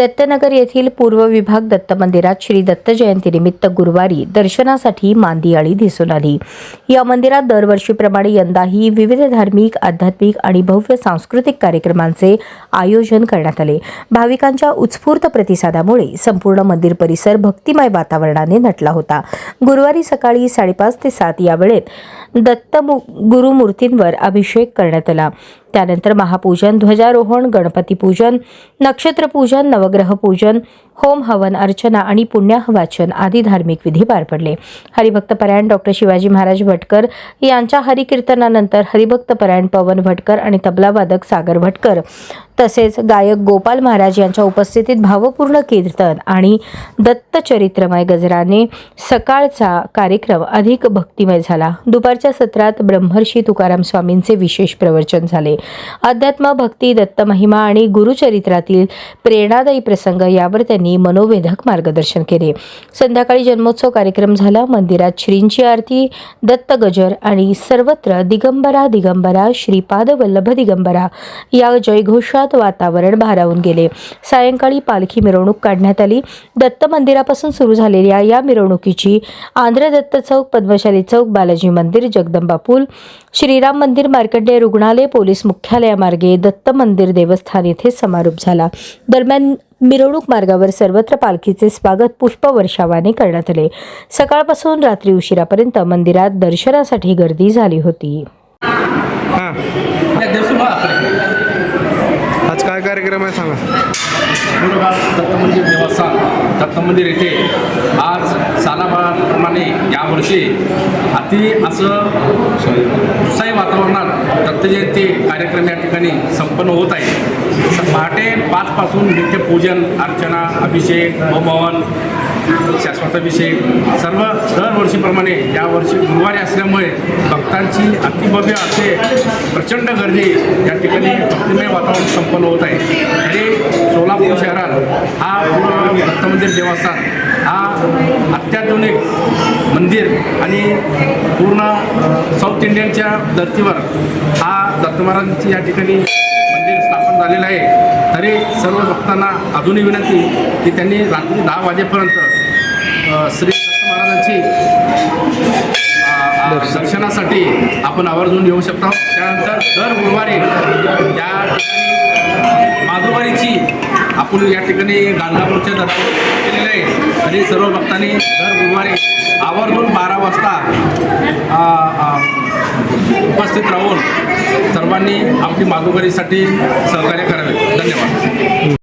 दत्तनगर येथील पूर्व विभाग दत्त मंदिरात श्री दत्त जयंतीनिमित्त गुरुवारी दर्शनासाठी मांदियाळी दिसून आली. या मंदिरात दरवर्षीप्रमाणे यंदाही विविध धार्मिक आध्यात्मिक आणि भव्य सांस्कृतिक कार्यक्रमांचे आयोजन करण्यात आले. भाविकांच्या उत्स्फूर्त प्रतिसादामुळे संपूर्ण मंदिर परिसर भक्तिमय वातावरणाने नटला होता. गुरुवारी सकाळी साडेपाच ते सात या वेळेत दत्त गुरुमूर्तींवर अभिषेक करण्यात आला. त्यानंतर महापूजन ध्वजारोहण गणपती पूजन नवग्रहपूजन नवग्रह पूजन होम हवन अर्चना आणि पुण्याहवाचन आदी धार्मिक विधी पार पडले. हरिभक्त परायण डॉक्टर शिवाजी महाराज भटकर यांच्या हरिकीर्तनानंतर हरिभक्त परायण पवन भटकर आणि तबलावादक सागर भटकर तसेच गायक गोपाल महाराज यांच्या उपस्थितीत भावपूर्ण कीर्तन आणि दत्तचरित्रमय गजराने सकाळचा कार्यक्रम अधिक भक्तिमय झाला. दुपारच्या सत्रात ब्रह्मर्षी तुकाराम स्वामींचे विशेष प्रवचन झाले. अध्यात्म भक्ती दत्त महिमा आणि गुरुचरित्रातील प्रेरणादायी प्रसंग यावर त्यांनी मनोवेधक मार्गदर्शन केले. संध्याकाळी जन्मोत्सव कार्यक्रम झाला. मंदिरात श्रींची आरती दत्त गजर आणि सर्वत्र दिगंबरा दिगंबरा श्रीपाद वल्लभ दिगंबरा या जयघोषात वातावरण भारावून गेले. सायंकाळी पालखी मिरवणूक काढण्यात आली. दत्त मंदिरापासून सुरू झालेल्या या मिरवणुकीची आंध्र दत्त चौक पद्मशाली चौक बालाजी मंदिर जगदंबा पूल श्रीराम मंदिर मार्कंडेय रुग्णालय पोलीस मुख्यालयामार्गे दत्त मंदिर देवस्थान येथे समारोप झाला. दरम्यान मिरवणूक मार्गावर सर्वत्र पालखीचे स्वागत पुष्पवर्षावाने करण्यात आले. सकाळपासून रात्री उशिरापर्यंत मंदिरात दर्शनासाठी गर्दी झाली होती. हां आज काय कार्यक्रम आहे सांगा गुरुबाग दत्त मंदिर देवस्थान दत्त मंदिर येथे आज सालाबाप्रमाणे यावर्षी अति असं उत्साही वातावरणात दत्तजयंती कार्यक्रम या ठिकाणी संपन्न होत आहे. पहाटे पाचपासून नित्यपूजन अर्चना अभिषेक होमहवन शाश्वताभिषेक सर्व दरवर्षीप्रमाणे यावर्षी गुरुवारी असल्यामुळे भक्तांची अतिभव्य असे प्रचंड गर्दी या ठिकाणी भक्तिमय वातावरण संपन्न होत आहे. तरी हा पूर्ण दत्त मंदिर देवस्थान हा अत्याधुनिक मंदिर आणि पूर्ण साऊथ इंडियनच्या धर्तीवर हा दत्त महाराजांची या ठिकाणी मंदिर स्थापन झालेलं आहे. तरी सर्व भक्तांना अजूनही विनंती की त्यांनी रात्री दहा वाजेपर्यंत श्री दत्त महाराजांची दर्शनासाठी आपण आवर्जून येऊ शकतो. त्यानंतर दर गुरुवारी या ठिकाणी आपण या ठिकाणी गाणगापूरच्या दर्शन केलेलं आहे. आणि सर्व भक्तांनी दर गुरुवारी आवर्जून बारा वाजता उपस्थित राहून सर्वांनी आपली माधुकरीसाठी सहकार्य करावे. धन्यवाद.